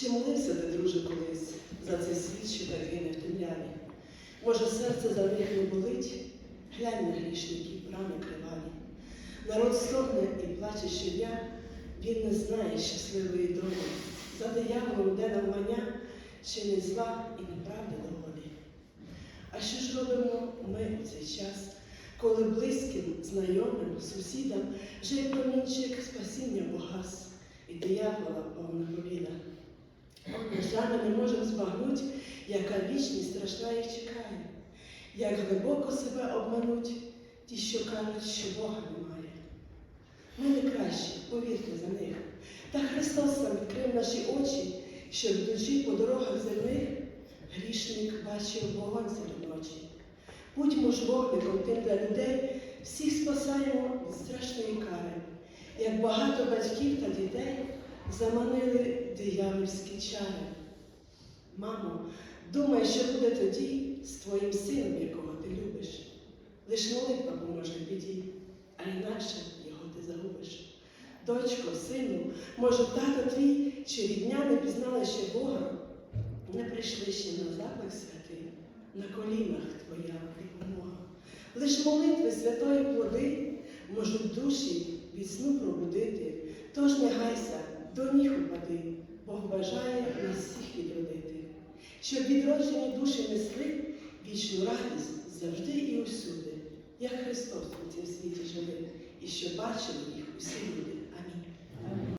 Чи молився ти, друже, колись за цей світ, що так гине в темряві? Може, серце за них не болить? Глянь на грішників, рани криваві. Народ стогне і плаче щодня, він не знає щасливої долі. За дияволом де навмання, ще не зла і неправди доволі. А що ж робимо ми у цей час, коли близьким, знайомим, сусідам вже й промінчик спасіння погас, і диявола повна повіда? На не можемо збагнуть, яка вічність страшна їх чекає, як глибоко себе обмануть ті, що кажуть, що Бога немає. Ми не кращі, повірте за них. Та Христос сам відкрив наші очі, що йдучи по дорогах земних, грішник бачив вогонь серед ночі. Будьмо ж вогником тим для людей, всіх спасаємо від страшної кари, як багато батьків та дітей заманили диявольські чари. Мамо, думай, що буде тоді з твоїм сином, якого ти любиш. Лиш молитва поможе біді, а інакше його ти загубиш. Дочко, сину, може, тато твій чи рідня не пізнали ще Бога, не прийшли ще на заклик святий, на колінах твоя допомога. Лиш молитви святої плоди можуть душі від сну пробудити, тож не до ніг упади, Бог бажає нас всіх відродити, щоб відроджені душі несли вічну радість завжди і усюди, як Христос у цім світі живе, і що бачили їх усі люди.